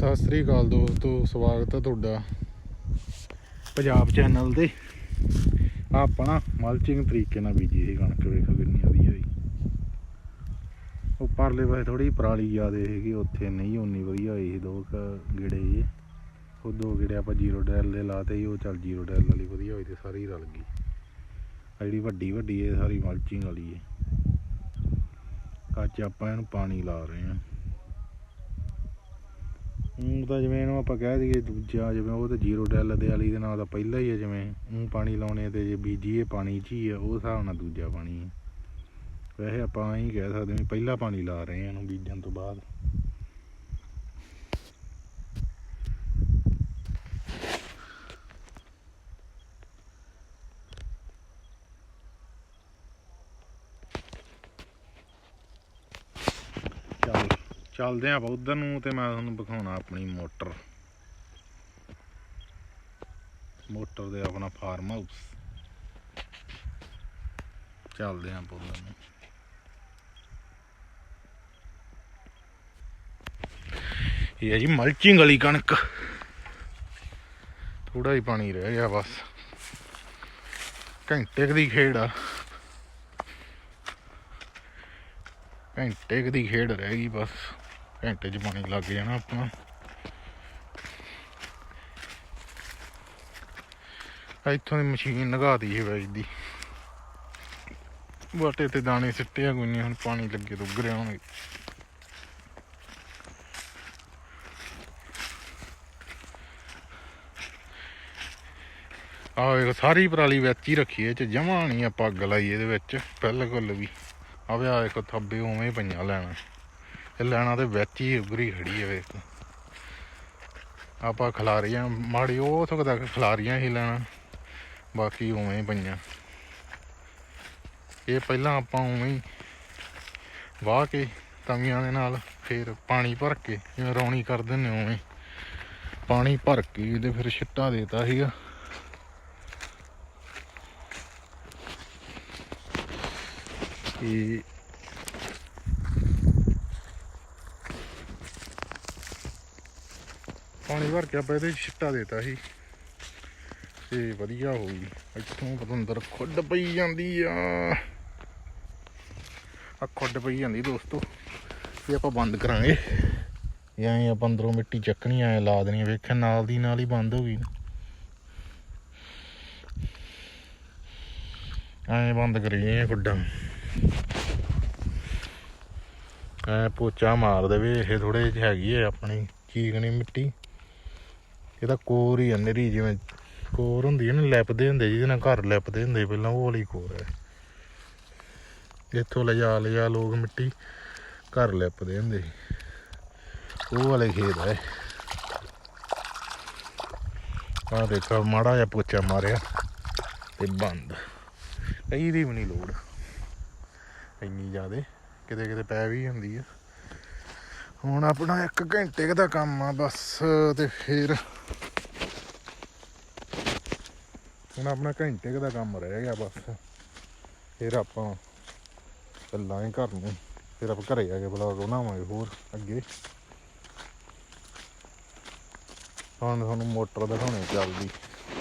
ਸਤਿ ਸ੍ਰੀ ਅਕਾਲ ਦੋਸਤੋ, ਸਵਾਗਤ ਹੈ ਤੁਹਾਡਾ ਪੰਜਾਬ ਚੈਨਲ ਤੇ। ਆਹ ਆਪਣਾ ਮਲਚਿੰਗ ਤਰੀਕੇ ਨਾਲ ਬੀਜੀ ਸੀ ਕਣਕ, ਵੇਖੋ ਕਿੰਨੀ ਵਧੀਆ ਹੋਈ ਉਹ ਪਰਲੇ ਪਾਸੇ ਥੋੜੀ ਪਰਾਲੀ ਜ਼ਿਆਦੇ ਸੀਗੀ, ਉੱਥੇ ਨਹੀਂ, ਉਨੀ ਵਧੀਆ ਹੋਈ ਸੀ, ਦੋ ਕੁ ਗੇੜੇ ਜੇ ਉਹ ਦੋ ਗੇੜੇ ਆਪਾਂ ਜ਼ੀਰੋ ਡੈਲ ਦੇ ਲਾਤੇ ਸੀ, ਉਹ ਚੱਲ ਜ਼ੀਰੋ ਡੈਲ ਵਾਲੀ ਵਧੀਆ ਹੋਈ ਤੇ ਸਾਰੀ ਰਲ ਗਈ। ਆ ਜਿਹੜੀ ਵੱਡੀ ਵੱਡੀ ਹੈ ਸਾਰੀ ਮਲਚਿੰਗ ਵਾਲੀ ਹੈ ਅੱਜ ਆਪਾਂ ਇਹਨੂੰ ਪਾਣੀ ਲਾ ਰਹੇ ਹਾਂ। ਉਹ ਤਾਂ ਜਿਵੇਂ ਇਹਨੂੰ ਆਪਾਂ ਕਹਿ ਦਈਏ ਦੂਜਾ, ਜਿਵੇਂ ਉਹ ਤਾਂ ਜ਼ੀਰੋ ਡੈਲ ਦੇ ਵਾਲੀ ਦੇ ਨਾਲ ਤਾਂ ਪਹਿਲਾਂ ਹੀ ਹੈ ਜਿਵੇਂ। ਉਹ ਪਾਣੀ ਲਾਉਣੇ ਤੇ ਜੇ ਬੀਜੀਏ ਪਾਣੀ 'ਚ ਹੀ ਆ, ਉਹ ਹਿਸਾਬ ਨਾਲ ਦੂਜਾ ਪਾਣੀ ਹੈ ਵੈਸੇ ਆਪਾਂ ਐਂ ਕਹਿ ਸਕਦੇ ਹਾਂ ਵੀ ਪਹਿਲਾ ਪਾਣੀ ਲਾ ਰਹੇ ਹਾਂ ਇਹਨੂੰ ਬੀਜਣ ਤੋਂ ਬਾਅਦ ਚੱਲ ਚੱਲਦੇ ਆਪਾਂ ਉਧਰ ਨੂੰ ਤੇ ਮੈਂ ਤੁਹਾਨੂੰ ਵਿਖਾਉਣਾ ਆਪਣੀ ਮੋਟਰ। ਮੋਟਰ ਦੇ ਆਪਣਾ ਫਾਰਮ ਹਾਊਸ ਚੱਲਦੇ ਆਪਾਂ ਉਧਰ ਨੂੰ। ਇਹ ਹੈ ਜੀ ਮਲਚਿੰਗ ਵਾਲੀ ਕਣਕ। ਥੋੜਾ ਹੀ ਪਾਣੀ ਰਹਿ ਗਿਆ ਬਸ। ਘੰਟੇ ਦੀ ਖੇਡ ਆ। ਘੰਟੇ ਕੁ ਦੀ ਖੇਡ ਰਹਿ ਗਈ ਬਸ। ਘੰਟੇ 'ਚ ਪਾਣੀ ਲੱਗ ਜਾਣਾ ਆਪਣਾ। ਇੱਥੋਂ ਦੀ ਮਸ਼ੀਨ ਲਗਾ ਹੈ ਵੈਜ ਦੀ। ਬਾਟੇ ਤੇ ਦਾਣੇ ਸਿੱਟੇ ਆ ਕੋਈ ਨਹੀਂ, ਹੁਣ ਪਾਣੀ ਲੱਗੇ ਤੋਂ ਉਗਰੇ ਹੋਣਗੇ। ਆਹ ਵੇਖੋ, ਸਾਰੀ ਪਰਾਲੀ ਵਿੱਚ ਹੀ ਰੱਖੀ ਇਹ ਚ ਜਮਾ ਨਹੀਂ ਆਪਾਂ ਅੱਗ ਲਾਈ ਇਹਦੇ ਵਿੱਚ ਬਿਲਕੁਲ ਵੀ। ਆਵੇ ਆ ਇੱਕ ਥੱਬੇ ਉਵੇਂ ਪਈਆਂ ਲੈਣਾ। ਇਹ ਲੈਣਾ ਤੇ ਵਿੱਚ ਹੀ ਉਗਰੀ ਖੜੀ ਹੈ ਵੇਖ। ਆਪਾਂ ਖਿਲਾਰੀਆਂ ਮਾੜੀ ਉਹ ਤੋਂ ਤੱਕ ਖਿਲਾਰੀਆਂ ਹੀ ਲੈਣਾ। ਬਾਕੀ ਉਵੇਂ ਹੀ ਪਈਆਂ। ਇਹ ਪਹਿਲਾਂ ਆਪਾਂ ਉਵੇਂ ਹੀ ਵਾਹ ਕੇ ਤਵੀਆਂ ਦੇ ਨਾਲ ਫਿਰ ਪਾਣੀ ਭਰ ਕੇ ਜਿਵੇਂ ਰੌਣੀ ਕਰ ਦਿੰਦੇ ਉਵੇਂ ਪਾਣੀ ਭਰ ਕੇ ਤੇ ਫਿਰ ਛਿੱਟਾ ਦੇਤਾ ਸੀਗਾ। ਇਹ ਪਾਣੀ ਭਰ ਕੇ ਆਪਾਂ ਇਹਦੇ ਛਿੱਟਾ ਦੇਤਾ ਸੀ। ਤੇ ਵਧੀਆ ਹੋ ਗਈ। ਇੱਥੋਂ ਪਤੰਦਰ ਖੁੱਡ ਪਈ ਜਾਂਦੀ ਆ। ਆ ਖੁੱਡ ਪਈ ਜਾਂਦੀ ਦੋਸਤੋ। ਇਹ ਆਪਾਂ ਬੰਦ ਕਰਾਂਗੇ। ਇਹ ਐਂ ਆਪਾਂ ਅੰਦਰੋਂ ਮਿੱਟੀ ਚੱਕਣੀ ਐ ਲਾ ਦੇਣੀ ਵੇਖਿਆ ਨਾਲ ਦੀ ਨਾਲ ਹੀ ਬੰਦ ਹੋ ਗਈ ਐਂ ਬੰਦ ਕਰੀਏ ਖੁੱਡਾਂ। ਐ ਪੋਚਾ ਮਾਰ ਦੇਵੇ। ਇਹ ਥੋੜੇ ਜਿਹੀ ਹੈਗੀ ਹੈ ਆਪਣੀ ਚੀਕਣੀ ਮਿੱਟੀ। ਇਹਦਾ ਕੋਰ ਹੀ ਆ ਨਰੀ ਜਿਵੇਂ ਕੋਰ ਹੁੰਦੀ ਹੈ ਨਾ, ਲੈਪਦੇ ਹੁੰਦੇ ਜਿਹਦੇ ਨਾਲ ਘਰ ਲੈਪਦੇ ਹੁੰਦੇ ਪਹਿਲਾਂ, ਉਹ ਵਾਲੀ ਕੋਰ ਹੈ ਇੱਥੋਂ ਲਿਜਾ ਲਿਜਾ ਲੋਕ ਮਿੱਟੀ ਘਰ ਲੈਪਦੇ ਹੁੰਦੇ ਉਹ ਵਾਲੇ ਖੇਤ ਹੈ ਆ ਦੇਖੋ, ਮਾੜਾ ਜਿਹਾ ਪੋਚਾ ਮਾਰਿਆ ਤੇ ਬੰਦ। ਕਈ ਦੀ ਵੀ ਨਹੀਂ ਲੋੜ। ਇੰਨੀ ਜ਼ਿਆਦੇ, ਕਿਤੇ ਕਿਤੇ ਪੈ ਵੀ ਜਾਂਦੀ ਆ। ਹੁਣ ਆਪਣਾ 1 ਘੰਟੇ ਦਾ ਕੰਮ ਆ ਬਸ, ਤੇ ਫਿਰ ਹੁਣ ਆਪਣਾ ਘੰਟੇ ਦਾ ਕੰਮ ਰਹਿ ਗਿਆ ਬਸ। ਫਿਰ ਆਪਾਂ ਚੱਲਾਂਗੇ ਘਰ ਨੂੰ ਫਿਰ ਆਪਾਂ ਘਰੇ ਆ ਕੇ ਬਲੌਗ ਬਣਾਵਾਂਗੇ ਹੋਰ ਅੱਗੇ। ਹੁਣ ਤੁਹਾਨੂੰ ਮੋਟਰ ਦਿਖਾਉਣੀ ਚੱਲਦੀ।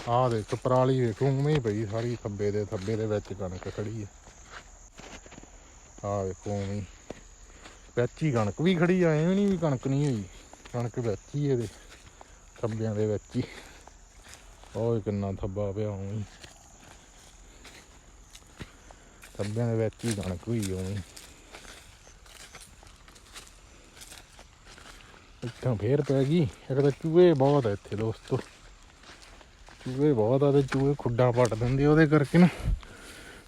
ਆਹ ਦੇਖ, ਪਰਾਲੀ ਵੇਖੋ, ਉਵੇਂ ਹੀ ਪਈ ਸਾਰੀ ਥੱਬੇ ਦੇ ਥੱਬੇ ਦੇ ਵਿੱਚ ਕਣਕ ਖੜੀ ਹੈ ਆਹ ਵੇਖੋ ਉਵੇਂ ਵਿੱਚ ਹੀ ਕਣਕ ਵੀ ਖੜੀ ਆ, ਐਵੇਂ ਨਹੀਂ ਵੀ ਕਣਕ ਨਹੀਂ ਹੋਈ। ਕਣਕ ਵਿੱਚ ਹੀ ਇਹਦੇ। ਥੱਬਿਆਂ ਦੇ ਵਿੱਚ ਹੀ। ਉਹ ਕਿੰਨਾ ਥੱਬਾ ਪਿਆ ਉਵੇਂ ਥੱਬਿਆਂ ਦੇ ਵਿੱਚ ਹੀ ਕਣਕ ਹੋਈ ਉਵੇਂ ਇੱਥੋਂ ਫੇਰ ਪੈ ਗਈ। ਇੱਕ ਤਾਂ ਚੂਹੇ ਬਹੁਤ ਆ ਇੱਥੇ ਦੋਸਤੋ। ਚੂਹੇ ਬਹੁਤ ਆ ਤੇ ਚੂਹੇ ਖੁੱਡਾ ਪੱਟ ਦਿੰਦੇ ਉਹਦੇ ਕਰਕੇ ਨਾ।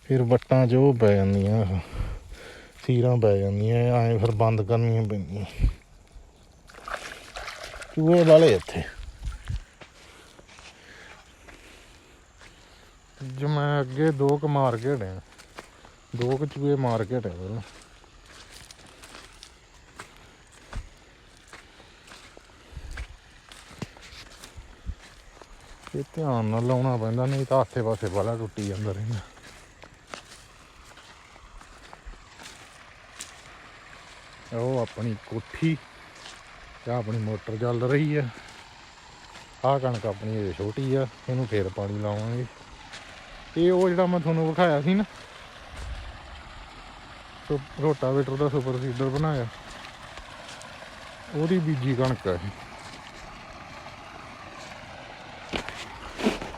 ਫਿਰ ਵੱਟਾਂ 'ਚ ਉਹ ਪੈ ਜਾਂਦੀਆਂ ਸੀਰਾਂ ਪੈ ਜਾਂਦੀਆਂ ਐਂ ਫਿਰ ਬੰਦ ਕਰਨੀਆਂ ਪੈਂਦੀਆਂ। ਚੂਹੇ ਵਾਲੇ ਇੱਥੇ। ਜੋ ਮੈਂ ਅੱਗੇ ਦੋ ਕੁ ਮਾਰ ਕੇ ਹਟਿਆ। ਦੋ ਕੁ ਚੂਹੇ ਮਾਰ ਕੇ ਹਟਿਆ ਪਹਿਲਾਂ ਇਹ ਧਿਆਨ ਨਾਲ ਲਾਉਣਾ ਪੈਂਦਾ, ਨਹੀਂ ਤਾਂ ਆਸੇ ਪਾਸੇ ਵਾਲਾ ਟੁੱਟੀ ਜਾਂਦਾ ਰਹਿੰਦਾ। ਉਹ ਆਪਣੀ ਕੋਠੀ ਤੇ ਆਪਣੀ ਮੋਟਰ ਚੱਲ ਰਹੀ ਆ। ਆਹ ਕਣਕ ਆਪਣੀ ਅਜੇ ਛੋਟੀ ਆ, ਇਹਨੂੰ ਫੇਰ ਪਾਣੀ ਲਾਵਾਂਗੇ। ਇਹ ਉਹ ਜਿਹੜਾ ਮੈਂ ਤੁਹਾਨੂੰ ਵਿਖਾਇਆ ਸੀ ਨਾ ਰੋਟਾਵੇਟਰ ਦਾ ਸੁਪਰ ਸੀਡਰ ਬਣਾਇਆ। ਉਹਦੀ ਬੀਜੀ ਕਣਕ ਹੈ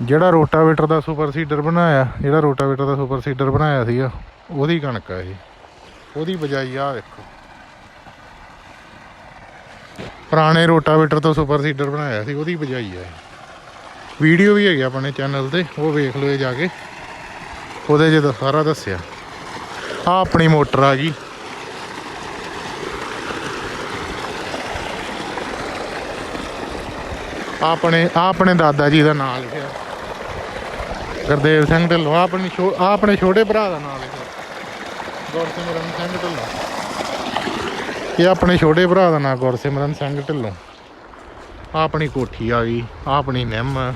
ਜਿਹੜਾ ਰੋਟਾਵੇਟਰ ਦਾ ਸੁਪਰ ਸੀਡਰ ਬਣਾਇਆ, ਜਿਹੜਾ ਰੋਟਾਵੇਟਰ ਦਾ ਸੁਪਰ ਸੀਡਰ ਬਣਾਇਆ ਸੀਗਾ, ਉਹਦੀ ਕਣਕ ਹੈ ਇਹ। ਉਹਦੀ ਬਜਾਈ ਆ ਵੇਖੋ। ਪੁਰਾਣੇ ਰੋਟਾਵੇਟਰ ਤੋਂ ਸੁਪਰ ਸੀਡਰ ਬਣਾਇਆ ਸੀ, ਉਹਦੀ ਬਜਾਈ ਹੈ ਵੀਡੀਓ ਵੀ ਹੈਗੀ ਆਪਣੇ ਚੈਨਲ ਤੇ, ਉਹ ਵੇਖ ਲਓ ਜਾ ਕੇ। ਉਹਦੇ 'ਚ ਸਾਰਾ ਦੱਸਿਆ। ਆ ਆਪਣੀ ਮੋਟਰ ਆ ਗਈ। ਆਪਣੇ ਆਪਣੇ ਦਾਦਾ ਜੀ ਦਾ ਨਾਮ ਲਿਖਿਆ। ਗੁਰਦੇਵ ਸਿੰਘ ਢਿੱਲੋਂ ਆਪਣੀ ਆਪਣੇ ਛੋਟੇ ਭਰਾ ਦਾ ਨਾਮ ਲਿਖਿਆ। ਗੁਰਸਿਮਰਨ ਸਿੰਘ ਢਿੱਲੋਂ। ਇਹ ਆਪਣੇ ਛੋਟੇ ਭਰਾ ਦਾ ਨਾਮ ਗੁਰਸਿਮਰਨ ਸਿੰਘ ਢਿੱਲੋਂ। ਆਹ ਆਪਣੀ ਕੋਠੀ ਆ ਗਈ ਆਹ ਆਪਣੀ ਨਿੰਮ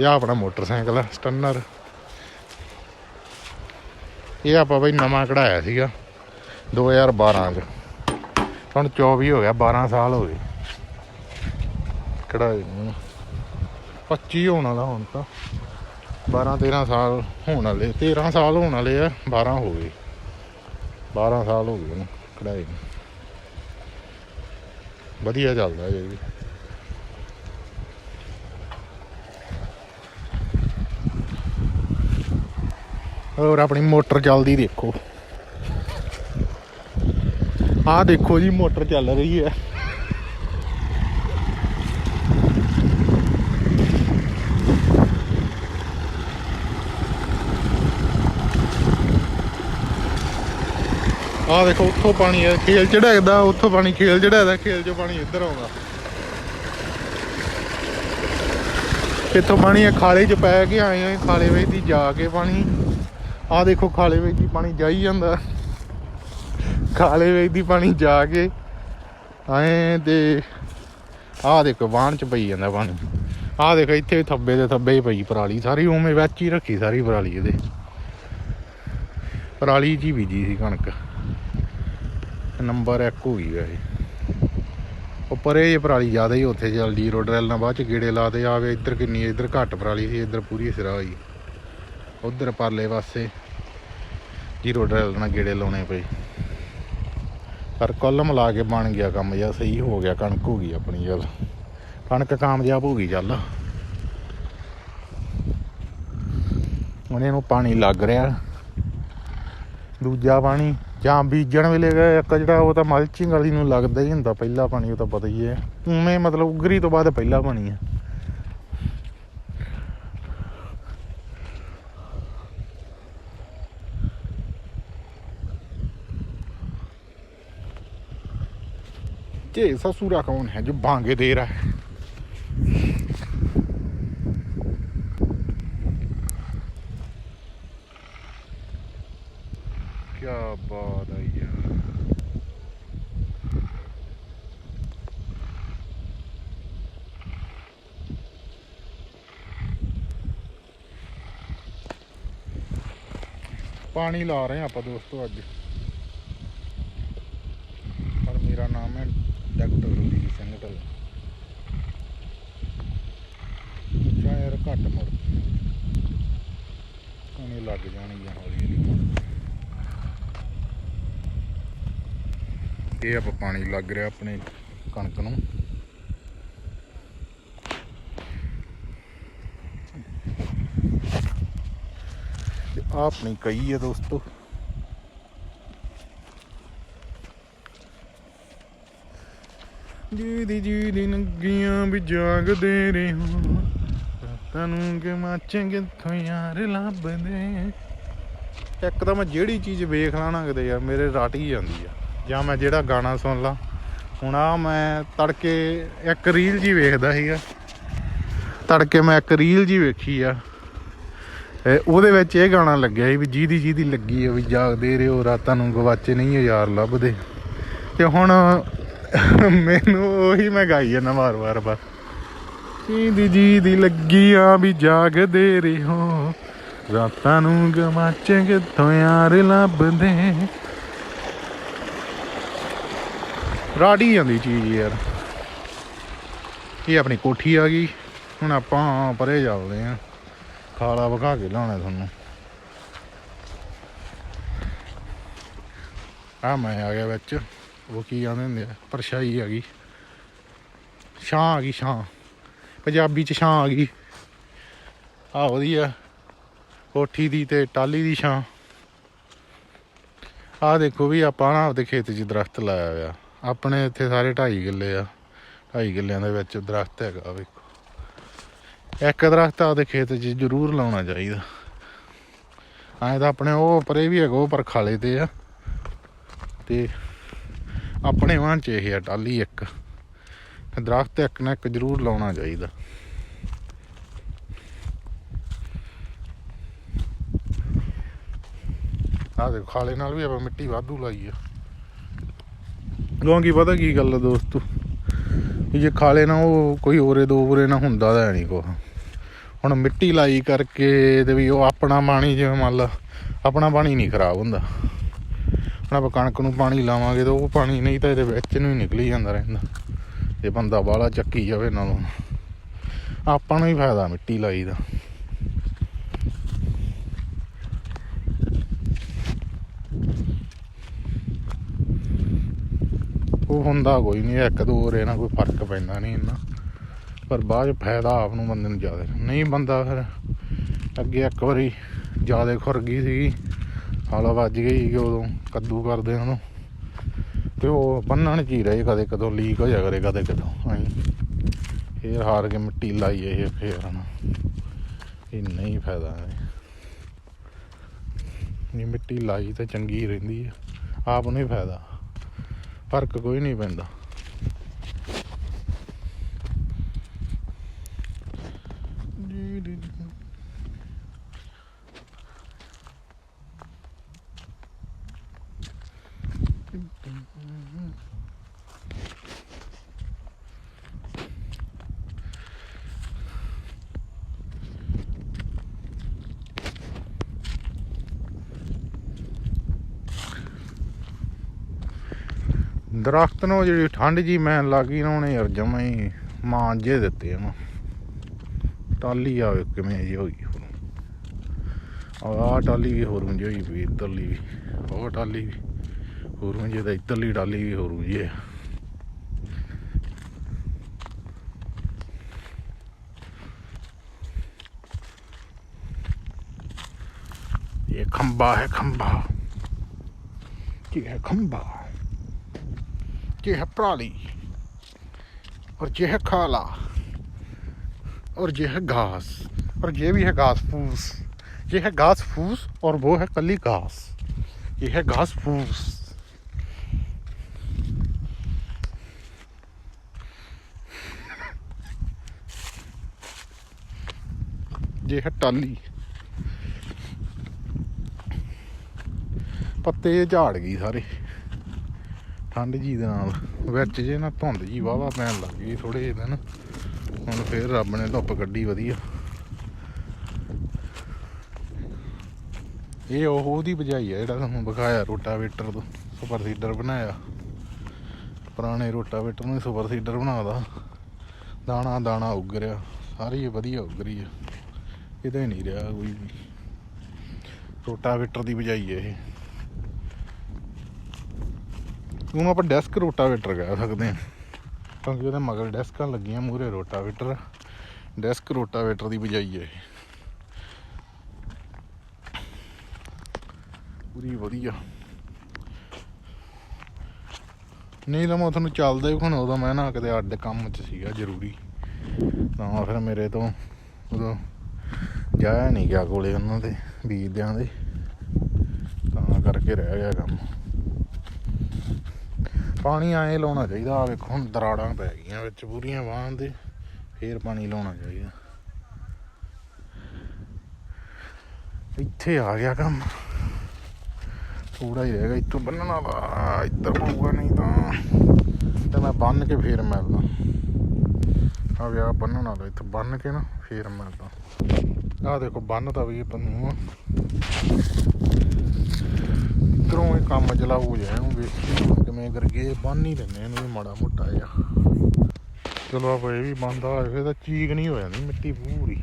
ਇਹ ਆਪਣਾ ਮੋਟਰਸਾਈਕਲ ਆ ਸਟਨਰ। ਇਹ ਆਪਾਂ ਬਈ ਨਵਾਂ ਕਢਾਇਆ ਸੀਗਾ 2012 ਚ। ਹੁਣ 24 ਹੋ ਗਿਆ 12 ਸਾਲ ਹੋ ਗਏ। ਕਢਾਏ ਨੂੰ। 25 ਹੋਣ ਵਾਲਾ ਹੁਣ ਤਾਂ। 12 13 ਸਾਲ ਹੋਣ ਵਾਲੇ 13 ਸਾਲ ਹੋਣ ਵਾਲੇ ਆ 12 ਹੋ ਗਏ। 12 ਸਾਲ ਹੋ ਗਏ ਉਹਨੂੰ ਕਢਾਏ ਨੂੰ। ਵਧੀਆ ਚੱਲਦਾ ਜੀ ਵੀ ਹੋਰ ਆਪਣੀ ਮੋਟਰ ਚੱਲਦੀ ਦੇਖੋ। ਆਹ ਦੇਖੋ ਜੀ, ਮੋਟਰ ਚੱਲ ਰਹੀ ਹੈ। ਆਹ ਦੇਖੋ, ਉੱਥੋਂ ਪਾਣੀ ਹੈ, ਖੇਲ ਚੜਾਉਂਦਾ ਉੱਥੋਂ ਪਾਣੀ ਖੇਲ ਚੜਾਉਂਦਾ ਖੇਲ ਚੋਂ ਪਾਣੀ ਇੱਧਰ ਆਉਂਦਾ। ਇੱਥੋਂ ਪਾਣੀ ਇਹ ਖਾਲੇ 'ਚ ਪੈ ਕੇ ਆਏ ਆ, ਖਾਲੇ ਵਿੱਚ ਦੀ ਜਾ ਕੇ ਪਾਣੀ। ਆਹ ਦੇਖੋ ਖਾਲੇ ਵਿੱਚ ਦੀ ਪਾਣੀ ਜਾਈ ਜਾਂਦਾ। ਖਾਲੇ ਵਿੱਚ ਦੀ ਪਾਣੀ ਜਾ ਕੇ ਆਏ ਤੇ ਆਹ ਦੇਖੋ ਵਾਹਣ 'ਚ ਪਈ ਜਾਂਦਾ ਪਾਣੀ। ਆਹ ਦੇਖੋ ਇੱਥੇ ਵੀ ਥੱਬੇ ਦੇ ਥੱਬੇ ਹੀ ਪਈ ਪਰਾਲੀ, ਸਾਰੀ ਉਵੇਂ ਵਿੱਚ ਹੀ ਰੱਖੀ ਸਾਰੀ ਪਰਾਲੀ ਇਹਦੇ। ਪਰਾਲੀ 'ਚ ਹੀ ਬੀਜੀ ਸੀ ਕਣਕ। ਨੰਬਰ 1 ਹੋ ਗਈ ਵੈਸੇ। ਉਹ ਪਰੇ ਪਰਾਲੀ ਜ਼ਿਆਦਾ ਹੀ ਉੱਥੇ ਚੱਲ ਜੀਰੋ ਡਰੈਲ ਨਾਲ ਬਾਅਦ ਚ ਗੇੜੇ ਲਾਦੇ ਆਵੇ ਇੱਧਰ ਕਿੰਨੀ, ਇੱਧਰ ਘੱਟ ਪਰਾਲੀ ਸੀ, ਇੱਧਰ ਪੂਰੀ ਸਿਰਾ ਹੋਈ। ਉਧਰ ਪਰਲੇ ਪਾਸੇ ਜੀਰੋ ਡਰੈਲ ਨਾਲ ਗੇੜੇ ਲਾਉਣੇ ਪਏ। ਪਰ ਕੁੱਲ ਲਾ ਕੇ ਬਣ ਗਿਆ ਕੰਮ ਜਾਂ ਸਹੀ ਹੋ ਗਿਆ, ਕਣਕ ਹੋ ਗਈ ਆਪਣੀ ਚੱਲ ਕਣਕ ਕਾਮਯਾਬ ਹੋ ਗਈ ਚੱਲ। ਹੁਣ ਇਹਨੂੰ ਪਾਣੀ ਲੱਗ ਰਿਹਾ। ਦੂਜਾ ਪਾਣੀ, ਜਾਂ ਬੀਜਣ ਵੇਲੇ ਇੱਕ ਜਿਹੜਾ ਉਹ ਤਾਂ ਮਲਚਿੰਗ ਵਾਲੀ ਨੂੰ ਲੱਗਦਾ ਹੀ ਹੁੰਦਾ, ਪਹਿਲਾ ਪਾਣੀ ਉਹ ਤਾਂ ਪਤਾ ਹੀ ਹੈ। ਉਵੇਂ ਮਤਲਬ ਉਗਰੀ ਤੋਂ ਬਾਅਦ ਪਹਿਲਾ ਪਾਣੀ ਹੈ। ये ससुरा कौन है जो भांगे दे रहा है क्या बात है यार ਪਾਣੀ ਲਾ ਰਹੇ ਹਾਂ ਆਪਾਂ ਦੋਸਤੋ ਅੱਜ ਇਹ ਆਪਾਂ ਪਾਣੀ ਲੱਗ ਰਿਹਾ ਆਪਣੇ ਕਣਕ ਨੂੰ। ਤੇ ਆਹ ਆਪਣੀ ਕਈ ਹੈ ਦੋਸਤੋ। ਜੀ ਦੀ ਜੀ ਦੀ ਨੰਗੀਆਂ ਵੀ ਜਾਗਦੇ ਰਹੇ, ਰਾਤਾਂ ਨੂੰ ਕਿ ਮਾਚੇ ਕਿੱਥੋਂ ਯਾਰ ਲੱਭਦੇ। ਇੱਕ ਤਾਂ ਮੈਂ ਜਿਹੜੀ ਚੀਜ਼ ਵੇਖ ਲਾਂ ਨਾ ਕਿਤੇ ਯਾਰ, ਮੇਰੇ ਰਟ ਹੀ ਜਾਂਦੀ ਆ। ਜਾਂ ਮੈਂ ਜਿਹੜਾ ਗਾਣਾ ਸੁਣ ਲਾਂ। ਹੁਣ ਆ ਮੈਂ ਤੜਕੇ ਇੱਕ ਰੀਲ ਜੀ ਵੇਖਦਾ ਸੀਗਾ। ਤੜਕੇ ਮੈਂ ਇੱਕ ਰੀਲ ਜੀ ਵੇਖੀ ਆ। ਉਹਦੇ ਵਿੱਚ ਇਹ ਗਾਣਾ ਲੱਗਿਆ ਸੀ ਵੀ ਜਿਹਦੀ ਜਿਹਦੀ ਲੱਗੀ ਆ ਵੀ ਜਾਗਦੇ ਰਹੋ, ਰਾਤਾਂ ਨੂੰ ਗਵਾਚੇ ਨਹੀਂ ਯਾਰ ਲੱਭਦੇ। ਤੇ ਹੁਣ ਮੈਨੂੰ ਉਹੀ ਮੈਂ ਗਾਈ ਜਾਂਦਾ ਵਾਰ ਵਾਰ ਬਸ। ਜਿਹਦੀ ਜਿਹਦੀ ਲੱਗੀ ਆ ਵੀ ਜਾਗਦੇ ਰਹੋ, ਰਾਤਾਂ ਨੂੰ ਗਵਾਚੇ ਕਿੱਥੋਂ ਯਾਰ ਲੱਭਦੇ? ਰਾੜੀ ਜਾਂਦੀ ਚੀਜ਼ ਯਾਰ। ਇਹ ਆਪਣੀ ਕੋਠੀ ਆ ਗਈ। ਹੁਣ ਆਪਾਂ ਪਰੇ ਚੱਲਦੇ ਆਂ। ਖਾਲਾ ਵਿਖਾ ਕੇ ਲਾਉਣਾ ਤੁਹਾਨੂੰ। ਆ ਮੈਂ ਆ ਗਿਆ ਵਿੱਚ। ਉਹ ਕੀ ਆਂਦੇ ਹੁੰਦੇ ਆ? ਪਰਛਾਈ ਆ ਗਈ। ਛਾਂ ਆ ਗਈ, ਛਾਂ। ਪੰਜਾਬੀ ਚ ਛਾਂ ਆ ਗਈ। ਆ ਵਧੀਆ। ਕੋਠੀ ਦੀ ਤੇ ਟਾਲੀ ਦੀ ਛਾਂ। ਆ ਦੇਖੋ ਵੀ ਆਪਾਂ ਨਾ ਆਪਦੇ ਖੇਤ 'ਚ ਦਰਖਤ ਲਾਇਆ ਹੋਇਆ। ਆਪਣੇ ਇੱਥੇ ਸਾਰੇ 2.5 ਕਿੱਲੇ ਆ। 2.5 ਕਿੱਲਿਆਂ ਦੇ ਵਿੱਚ ਦਰਖਤ ਹੈਗਾ ਵੇਖੋ ਇੱਕ। ਦਰਖਤ ਆਪਦੇ ਖੇਤ 'ਚ ਜ਼ਰੂਰ ਲਾਉਣਾ ਚਾਹੀਦਾ। ਐਂ ਤਾਂ ਆਪਣੇ ਉਹ ਪਰੇ ਵੀ ਹੈਗਾ, ਉਹ ਪਰ ਖਾਲੇ ਤੇ ਆ। ਤੇ ਆਪਣੇ ਵਾਂ ਚ ਇਹ ਆ ਟਾਲੀ ਇੱਕ। ਦਰਖਤ ਇੱਕ ਨਾ ਇੱਕ ਜ਼ਰੂਰ ਲਾਉਣਾ ਚਾਹੀਦਾ। ਆਹ ਦੇਖੋ, ਖਾਲੇ ਨਾਲ ਵੀ ਆਪਾਂ ਮਿੱਟੀ ਵਾਧੂ ਲਾਈ ਆ। ਕਿਉਂਕਿ ਪਤਾ ਕੀ ਗੱਲ ਆ ਦੋਸਤੋ। ਵੀ ਜੇ ਖਾਲੇ ਨਾ ਉਹ ਕੋਈ ਹੋਰੇ ਦੋ ਹੋਰੇ ਨਾ ਹੁੰਦਾ ਤਾਂ ਨਹੀਂ ਕੋ ਹੁਣ ਮਿੱਟੀ ਲਾਈ ਕਰਕੇ ਤੇ ਵੀ ਉਹ ਆਪਣਾ ਪਾਣੀ ਜਿਵੇਂ ਮੰਨ ਲਾ, ਆਪਣਾ ਪਾਣੀ ਨਹੀਂ ਖਰਾਬ ਹੁੰਦਾ। ਹੁਣ ਆਪਾਂ ਕਣਕ ਨੂੰ ਪਾਣੀ ਲਾਵਾਂਗੇ ਤਾਂ ਉਹ ਪਾਣੀ ਨਹੀਂ ਤਾਂ ਇਹਦੇ ਵਿੱਚ ਨੂੰ ਹੀ ਨਿਕਲੀ ਜਾਂਦਾ ਰਹਿੰਦਾ। ਜੇ ਬੰਦਾ ਬਾਹਲਾ ਚੱਕੀ ਜਾਵੇ ਨਾਲੋਂ। ਆਪਾਂ ਨੂੰ ਹੀ ਫਾਇਦਾ ਮਿੱਟੀ ਲਾਈ ਦਾ। ਉਹ ਹੁੰਦਾ ਕੋਈ ਨਹੀਂ ਇੱਕ ਦੋ ਹੋਰ ਇਹਨਾਂ ਕੋਈ ਫ਼ਰਕ ਪੈਂਦਾ ਨਹੀਂ ਇੰਨਾ। ਪਰ ਬਾਅਦ ਚ ਫਾਇਦਾ ਆਪ ਨੂੰ ਬੰਦੇ ਨੂੰ ਜ਼ਿਆਦਾ। ਨਹੀਂ ਬੰਦਾ ਫਿਰ, ਅੱਗੇ ਇੱਕ ਵਾਰੀ ਜ਼ਿਆਦਾ ਖੁਰ ਗਈ ਸੀਗੀ, ਹਾਲਾ ਵੱਜ ਗਈ ਕਿ ਉਦੋਂ, ਕੱਦੂ ਕਰਦੇ ਉਹਨੂੰ। ਤੇ ਉਹ ਬੰਨਣ ਚ ਹੀ ਰਹੇ ਕਦੇ ਕਦੋਂ, ਲੀਕ ਹੋ ਜਾ ਕਰੇ ਕਦੇ ਕਦੋਂ ਐਂ ਫੇਰ ਹਾਰ ਕੇ ਮਿੱਟੀ ਲਾਈ ਇਹ ਫੇਰ ਨਾ ਇਹ ਨਹੀਂ ਫਾਇਦਾ ਹੈ। ਇਹ ਮਿੱਟੀ ਲਾਈ ਤਾਂ ਚੰਗੀ ਰਹਿੰਦੀ ਆ ਆਪ ਨੂੰ ਹੀ ਫਾਇਦਾ। ਫ਼ਰਕ ਕੋਈ ਨਹੀਂ ਪੈਂਦਾ। ਦਰਖਤ ਨੂੰ ਜਿਹੜੀ ਠੰਡ ਜੀ ਮੈਂ ਲੱਗੀ ਨਾ, ਉਹਨੇ ਯਾਰ ਜਮਾ ਹੀ ਦਿੱਤੇ ਨਾ। ਟਾਲੀ ਆ ਕਿਵੇਂ ਜੀ ਹੋਈ ਆ ਟਾਲੀ ਵੀ ਹੋਰ ਹੁੰਦੀ ਹੋਈ ਵੀ, ਇਧਰਲੀ ਵੀ। ਉਹ ਟਾਲੀ ਵੀ ਹੋਰ ਹੁੰਦੀ ਤਾਂ ਇਧਰਲੀ ਟਾਲੀ ਵੀ ਹੋਰ ਹੁੰਦੀ ਇਹ ਖੰਭਾ ਹੈ, ਖੰਭਾ। ਕੀ ਹੈ, ਖੰਭਾ? ये है पराली और ये है खाला, और ये है घास, और ये भी है घास फूस ये है घास फूस और वो है कली घास। ये है घास फूस ये है टाली। पत्ते झाड़ गई सारे। ਠੰਡ ਜੀ ਦੇ ਨਾਲ। ਵਿੱਚ ਜੇ ਨਾ ਧੁੰਦ ਜੀ ਵਾਵਾ ਪੈਣ ਲੱਗ ਗਈ ਥੋੜੇ ਜਿਹੇ ਦਿਨ, ਹੁਣ ਫੇਰ ਰੱਬ ਨੇ ਧੁੱਪ ਕੱਢੀ ਵਧੀਆ। ਇਹ ਉਹ, ਉਹਦੀ ਬਜਾਈ ਆ ਜਿਹੜਾ ਤੁਹਾਨੂੰ ਵਿਖਾਇਆ ਰੋਟਾਵੇਟਰ ਤੋਂ, ਸੁਪਰ ਸੀਡਰ ਬਣਾਇਆ। ਪੁਰਾਣੇ ਰੋਟਾਵੇਟਰ ਨੂੰ ਸੁਪਰ ਸੀਡਰ ਬਣਾਦਾ ਦਾਣਾ ਦਾਣਾ ਉੱਗ ਰਿਹਾ, ਸਾਰੀ ਵਧੀਆ ਉੱਗ ਰਹੀ ਆ। ਇਹਦਾ ਨਹੀਂ ਰਿਹਾ ਕੋਈ ਵੀ। ਰੋਟਾਵੇਟਰ ਦੀ ਬਜਾਈ ਹੈ ਇਹ। ਉਹਨੂੰ ਆਪਾਂ ਡੈਸਕ ਰੋਟਾਵੇਟਰ ਕਹਿ ਸਕਦੇ ਹਾਂ। ਕਿਉਂਕਿ ਉਹਦੇ ਮਗਰ ਡੈਸਕਾਂ ਲੱਗੀਆਂ ਮੂਰੇ ਰੋਟਾਵੇਟਰ ਡੈਸਕ ਰੋਟਾਵੇਟਰ ਦੀ ਬਜਾਈ ਹੈ ਪੂਰੀ ਵਧੀਆ। ਨਹੀਂ ਤਾਂ ਮੈਂ ਤੁਹਾਨੂੰ ਚੱਲਦਾ ਹੀ ਹੁਣ, ਉਦੋਂ ਮੈਂ ਨਾ ਕਿਤੇ ਅੱਡ ਕੰਮ 'ਚ ਸੀਗਾ ਜ਼ਰੂਰੀ। ਤਾਂ ਫਿਰ ਮੇਰੇ ਤੋਂ ਉਦੋਂ ਜਾਇਆ ਨਹੀਂ ਗਿਆ ਕੋਲੇ ਉਹਨਾਂ ਦੇ, ਬੀਜਦਿਆਂ ਦੇ। ਤਾਂ ਕਰਕੇ ਰਹਿ ਗਿਆ ਕੰਮ। ਪਾਣੀ ਐਂ ਲਾਉਣਾ ਚਾਹੀਦਾ ਆ ਵੇਖੋ ਹੁਣ ਦਰਾੜਾਂ ਪੈ ਗਈਆਂ ਵਿੱਚ ਪੂਰੀਆਂ ਵਾਹਣ ਦੇ, ਫੇਰ ਪਾਣੀ ਲਾਉਣਾ ਚਾਹੀਦਾ। ਇੱਥੇ ਆ ਗਿਆ ਕੰਮ। ਥੋੜਾ ਹੀ ਰਹਿ ਗਿਆ, ਇੱਥੋਂ ਬੰਨਣ ਵਾਲਾ ਇੱਧਰ ਪਊਗਾ ਨਹੀਂ ਤਾਂ। ਤੇ ਮੈਂ ਬੰਨ ਕੇ ਫੇਰ ਮਿਲਦਾ। ਆ ਵਿਆਹ ਬੰਨਣ ਵਾਲਾ ਇੱਥੇ ਬੰਨ ਕੇ ਨਾ, ਫੇਰ ਮਿਲਦਾ। ਆ ਦੇਖੋ ਬੰਨ ਤਾਂ ਵੀ ਪੰਨੂ ਆ। ਇਧਰੋਂ ਇਹ ਕੰਮ ਚਲਾ ਹੋ ਜਾਏ, ਇਹਨੂੰ ਵੇਖੀ ਕਿਵੇਂ ਕਰਗੇ ਬੰਨ ਹੀ ਲੈਣੇ ਇਹਨੂੰ ਵੀ ਮਾੜਾ ਮੋਟਾ ਜਿਹਾ। ਚਲੋ ਆਪਾਂ ਇਹ ਵੀ ਬੰਦਾ ਹੋਇਆ ਤਾਂ ਚੀਕ ਨਹੀਂ ਹੋ ਜਾਂਦੀ ਮਿੱਟੀ ਪੂਰੀ।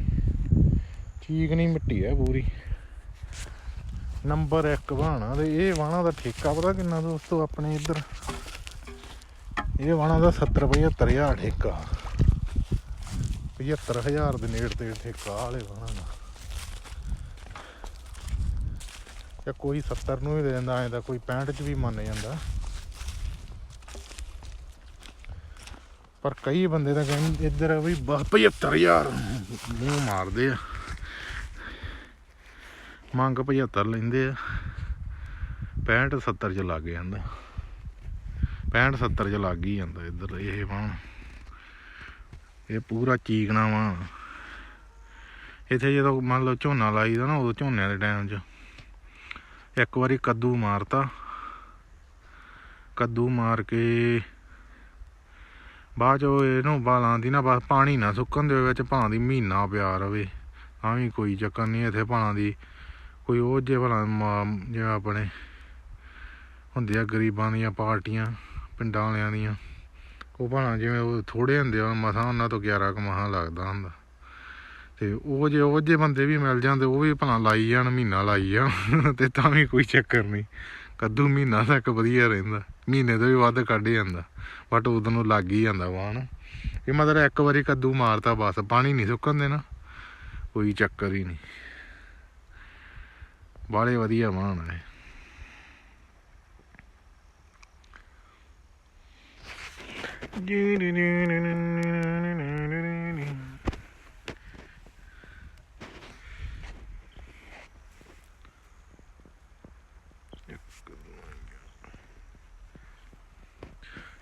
ਚੀਕ ਨਹੀਂ ਮਿੱਟੀ ਹੈ ਪੂਰੀ। ਨੰਬਰ 1 ਬਾਣਾ ਤੇ ਇਹ ਵਾਣਾ ਦਾ ਠੇਕਾ ਪਤਾ ਕਿੰਨਾ ਦੋਸਤੋ ਆਪਣੇ ਇੱਧਰ? ਇਹ ਵਾਣਾ ਦਾ 70 75000 ਠੇਕਾ। 75000 ਦੇ ਨੇੜ ਤੇ ਠੇਕਾ ਵਾਲੇ ਵਾਣਾ ਦਾ ਕੋਈ 70 ਨੂੰ ਵੀ ਦੇ ਦਿੰਦਾ, ਐਂ ਤਾਂ ਕੋਈ 65 ਚ ਵੀ ਮੰਨ ਜਾਂਦਾ। ਪਰ ਕਈ ਬੰਦੇ ਤਾਂ ਕਹਿੰਦੇ ਇੱਧਰ ਵੀ 75000 ਮੂੰਹ ਮਾਰਦੇ ਆ। ਮੰਗ 75 ਲੈਂਦੇ ਆ। 65 70 ਚ ਲੱਗ ਜਾਂਦਾ। 65 70 ਚ ਲੱਗ ਹੀ ਜਾਂਦਾ ਇੱਧਰ, ਇਹ ਵਾਂ। ਇਹ ਪੂਰਾ ਚੀਕਣਾ ਵਾਂ। ਇੱਥੇ ਜਦੋਂ ਮੰਨ ਲਓ ਝੋਨਾ ਲਾਈਦਾ ਨਾ, ਉਦੋਂ ਝੋਨੇ ਦੇ ਟਾਈਮ 'ਚ ਇੱਕ ਵਾਰੀ ਕੱਦੂ ਮਾਰਤਾ। ਕੱਦੂ ਮਾਰ ਕੇ ਬਾਅਦ ਉਹ ਇਹਨੂੰ ਬਾਲਾਂ ਦੀ ਨਾ ਬਸ ਪਾਣੀ ਨਾ ਸੁੱਕਣ ਦੇ ਵਿੱਚ ਭਾਂ ਦੀ ਮਹੀਨਾ ਪਿਆ ਰਵੇ। ਤਾਂ ਵੀ ਕੋਈ ਚੱਕਰ ਨਹੀਂ ਇੱਥੇ ਭਾਂ ਦੀ ਕੋਈ ਉਹ ਜੇ ਭਲਾ ਮਾ- ਜਿਵੇਂ ਆਪਣੇ ਹੁੰਦੇ ਆ ਗਰੀਬਾਂ ਦੀਆਂ ਪਾਰਟੀਆਂ, ਪਿੰਡਾਂ ਵਾਲਿਆਂ ਦੀਆਂ। ਉਹ ਭਾਂ ਜਿਵੇਂ ਉਹ ਥੋੜੇ ਹੁੰਦੇ ਆ, ਮਸਾਂ ਉਹਨਾਂ ਤੋਂ 11 ਕੁ ਮਸਾਂ ਲੱਗਦਾ ਹੁੰਦਾ। ਤੇ ਉਹ ਜੇ ਉਹ ਜੇ ਬੰਦੇ ਵੀ ਮਿਲ ਜਾਂਦੇ, ਉਹ ਵੀ ਭਲਾ ਲਾਈ ਜਾਣ, ਮਹੀਨਾ ਲਾਈ ਜਾਣ, ਤੇ ਤਾਂ ਵੀ ਕੋਈ ਚੱਕਰ ਨਹੀਂ। ਕੱਦੂ ਮਹੀਨਾ ਤੱਕ ਵਧੀਆ ਰਹਿੰਦਾ, ਮਹੀਨੇ ਤੋਂ ਵੀ ਵੱਧ ਕੱਢ ਜਾਂਦਾ, ਬਟ ਉਦੋਂ ਨੂੰ ਲੱਗ ਹੀ ਜਾਂਦਾ ਵਾਹਣ। ਇਹ ਮਤਲਬ ਇੱਕ ਵਾਰੀ ਕੱਦੂ ਮਾਰਤਾ ਬਸ, ਪਾਣੀ ਨਹੀਂ ਸੁੱਕਣ ਦੇਣਾ, ਕੋਈ ਚੱਕਰ ਹੀ ਨਹੀਂ। ਬਾਲੇ ਵਧੀਆ ਵਾਹਣ ਹੈ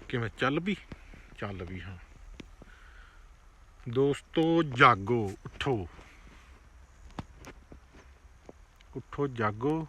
ਕਿਵੇਂ ਚੱਲ ਵੀ? ਚੱਲ ਵੀ ਹਾਂ। ਦੋਸਤੋ ਜਾਗੋ ਉਠੋ। ਉਠੋ ਜਾਗੋ।